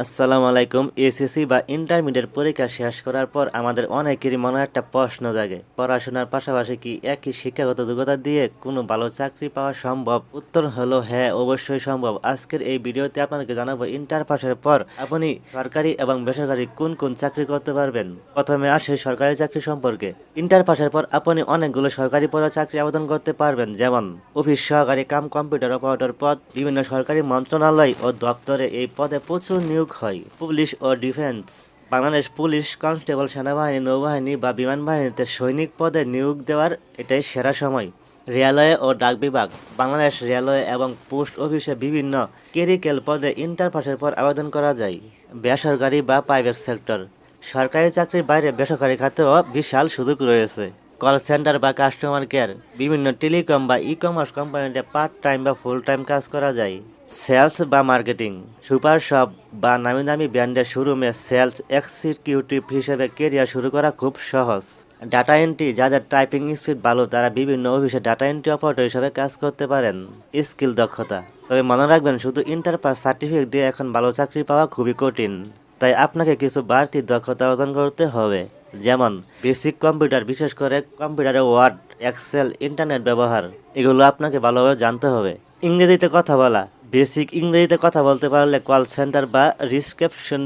আসসালামু আলাইকুম, এসএসসি বা ইন্টারমিডিয়েট পরীক্ষা শেষ করার পর আমাদের অনেকেরই মনে একটা প্রশ্ন জাগে। পড়াশোনার পাশাপাশি কি একই শিক্ষাগত যোগ্যতা দিয়ে কোনো ভালো চাকরি পাওয়া সম্ভব? উত্তর হলো হ্যাঁ অবশ্যই সম্ভব। আজকের এই ভিডিওতে আপনাকে জানাব ইন্টার পাশের পর আপনি সরকারি এবং বেসরকারি কোন কোন চাকরি করতে পারবেন? প্রথমে আসে সরকারি চাকরি সম্পর্কে। ইন্টার পাশের পর আপনি অনেকগুলো সরকারি পদে চাকরি আবেদন করতে পারবেন, যেমন অফিস, সহকারী কাম, কম্পিউটার অপারেটর পদ, বিভিন্ন সরকারি মন্ত্রণালয় ও দপ্তরে এই পদে প্রচুর নিয়োগ হয়। পুলিশ ও ডিফেন্স। বাংলাদেশ পুলিশ কনস্টেবল সেনাবাহিনী, নৌবাহিনী বা বিমান বাহিনীতে সৈনিক পদে নিয়োগ দেওয়ার এটাই সেরা সময়। রেলওয়ে ও ডাক বিভাগ। বাংলাদেশ রেলওয়ে এবং পোস্ট অফিসে বিভিন্ন কেরিক্যাল পদে ইন্টার পাসের পর আবেদন করা যায়, বেসরকারি বা প্রাইভেট সেক্টর। সরকারি চাকরির বাইরে বেসরকারি খাতেও বিশাল সুযোগ রয়েছে। কল সেন্টার বা কাস্টমার কেয়ার। বিভিন্ন টেলিকম বা ই কমার্স কোম্পানিতে পার্ট টাইম বা ফুল টাইম কাজ করা যায়। সেলস বা মার্কেটিং। সুপার শপ বা নামি দামি ব্র্যান্ডের শোরুমে সেলস এক্সিকিউটিভ হিসেবে কেরিয়ার শুরু করা খুব সহজ। ডাটা এন্ট্রি যাদের টাইপিং স্পিড ভালো তারা বিভিন্ন অফিসে ডাটা এন্ট্রি অপারেটর হিসেবে কাজ করতে পারেন। স্কিল দক্ষতা। তবে মনে রাখবেন, শুধু ইন্টার পাস সার্টিফিকেট দিয়ে এখন ভালো চাকরি পাওয়া খুবই কঠিন। তাই আপনাকে কিছু বাড়তি দক্ষতা অর্জন করতে হবে। যেমন, বেসিক কম্পিউটার, বিশেষ করে কম্পিউটারে ওয়ার্ড, এক্সেল, ইন্টারনেট ব্যবহার। এগুলো আপনাকে ভালোভাবে জানতে হবে। ইংরেজিতে কথা বলা। বেসিক ইংরেজিতে কথা বলতে পারলে কল সেন্টার বা রিসেপশন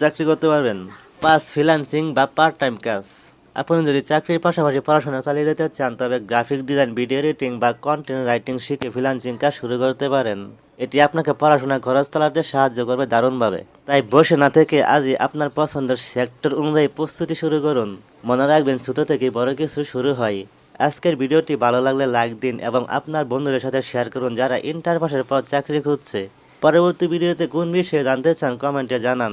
চাকরি করতে পারবেন। পাস ফ্রিল্যান্সিং বা পার্ট টাইম কাজ। আপনি যদি চাকরির পাশাপাশি পড়াশোনা চালিয়ে যেতে চান, তবে গ্রাফিক ডিজাইন, ভিডিও এডিটিং বা কন্টেন্ট রাইটিং শিখে ফ্রিল্যান্সিং কাজ শুরু করতে পারেন। এটি আপনাকে পড়াশোনা খরচ চালাতে সাহায্য করবে দারুণভাবে। তাই বসে না থেকে আজই আপনার পছন্দের সেক্টর অনুযায়ী প্রস্তুতি শুরু করুন। মনে রাখবেন, ছোটো থেকে বড় কিছু শুরু হয়। আজকের ভিডিওটি ভালো লাগলে লাইক দিন এবং আপনার বন্ধুদের সাথে শেয়ার করুন যারা ইন্টারভাসের পর চাকরি খুঁজছে। পরবর্তী ভিডিওতে কোন বিষয়ে জানতে চান কমেন্টে জানান।